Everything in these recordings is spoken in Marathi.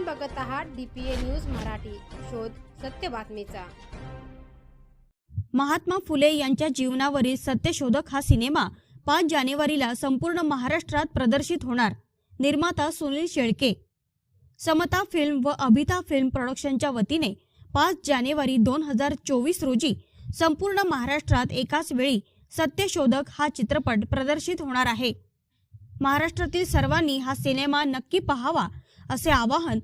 आपण बघत आहात डीपीए न्यूज मराठी. शोध सत्य बातमीचा. महात्मा फुले यांच्या जीवनावरील सत्यशोधक हा सिनेमा पाच जानेवारीला संपूर्ण महाराष्ट्रात प्रदर्शित होणार. निर्माता सुनील शेळके. समता फिल्म व अभिता फिल्म प्रोडक्शनच्या वतीने पाच जानेवारी दोन हजार चोवीस रोजी संपूर्ण महाराष्ट्रात एकाच वेळी सत्यशोधक हा चित्रपट प्रदर्शित होणार आहे. महाराष्ट्रातील सर्वांनी हा सिनेमा नक्की पाहावा असे आवाहन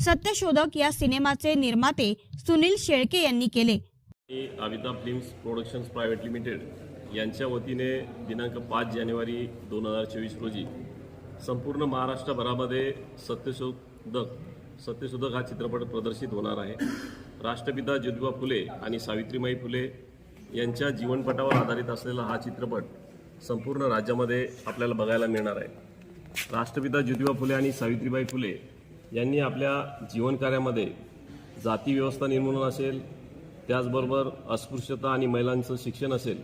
सत्यशोधक या सिनेमाचे निर्माते सुनील शेळके यांनी केले. मी Amitabh films productions private limited यांच्या वतीने दिनांक पाच जानेवारी दोन हजार चोवीस रोजी संपूर्ण महाराष्ट्रभरामध्ये सत्यशोधक सत्यशोधक हा चित्रपट प्रदर्शित होणार आहे. राष्ट्रपिता ज्योतिबा फुले आणि सावित्रीमाई फुले यांच्या जीवनपटावर आधारित असलेला हा चित्रपट संपूर्ण राज्यामध्ये आपल्याला बघायला मिळणार आहे. राष्ट्रपिता ज्योतिबा फुले आणि सावित्रीबाई फुले यांनी आपल्या जीवनकार्यामध्ये जाती व्यवस्था निर्मूलन असेल त्याचबरोबर अस्पृश्यता आणि महिलांचं शिक्षण असेल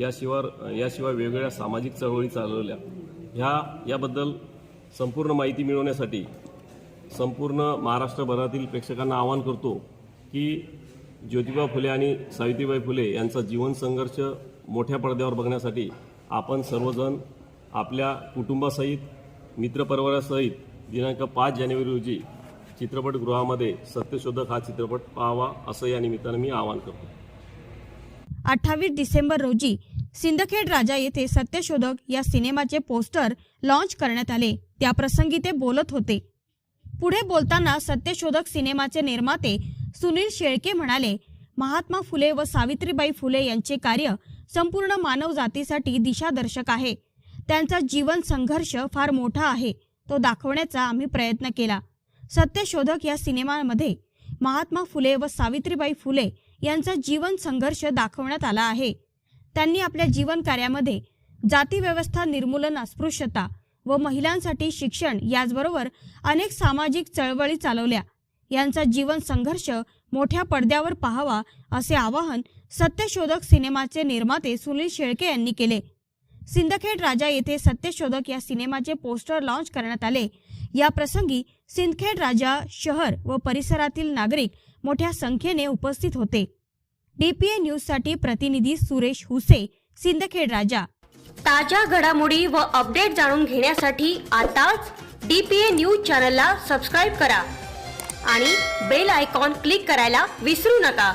याशिवाय याशिवाय वेगवेगळ्या सामाजिक चळवळी चालवल्या. ह्या याबद्दल संपूर्ण माहिती मिळवण्यासाठी संपूर्ण महाराष्ट्रभरातील प्रेक्षकांना आवाहन करतो की ज्योतिबा फुले आणि सावित्रीबाई फुले यांचा जीवन संघर्ष मोठ्या पडद्यावर बघण्यासाठी आपण सर्वजण आपल्या कुटुंबासहित मित्रपरिवारासहित दिनांक पाच जानेवारी रोजी चित्रपटगृहामध्ये सत्यशोधक हा चित्रपट पाहावा असं या निमित्तानं मी आवाहन करतो. अठ्ठावीस डिसेंबर रोजी सिंदखेड राजा येथे सत्यशोधक या सिनेमाचे पोस्टर लॉन्च करण्यात आले. त्याप्रसंगी ते बोलत होते. पुढे बोलताना सत्यशोधक सिनेमाचे निर्माते सुनील शेळके म्हणाले महात्मा फुले व सावित्रीबाई फुले यांचे कार्य संपूर्ण मानव जातीसाठी दिशादर्शक आहे. त्यांचा जीवन संघर्ष फार मोठा आहे. तो दाखवण्याचा आम्ही प्रयत्न केला. सत्यशोधक या सिनेमामध्ये महात्मा फुले व सावित्रीबाई फुले यांचा जीवन संघर्ष दाखवण्यात आला आहे. त्यांनी आपल्या जीवन कार्यामध्ये जातीव्यवस्था निर्मूलन अस्पृश्यता व महिलांसाठी शिक्षण याचबरोबर अनेक सामाजिक चळवळी चालवल्या. यांचा जीवन संघर्ष मोठ्या पडद्यावर पाहावा असे आवाहन सत्यशोधक सिनेमाचे निर्माते सुनील शेळके यांनी केले. सिंदखेड राजा येथे सत्यशोधक या सिनेमाचे पोस्टर लॉन्च करण्यात आले. या प्रसंगी सिंदखेड राजा शहर व परिसरातील नागरिक मोठ्या संख्येने उपस्थित होते. डीपीए न्यूजसाठी प्रतिनिधी सुरेश हुसे सिंदखेड राजा. ताज्या घडामोडी व अपडेट जाणून घेण्यासाठी आताच डीपीए न्यूज चॅनलला सबस्क्राईब करा आणि बेल आयकॉन क्लिक करायला विसरू नका.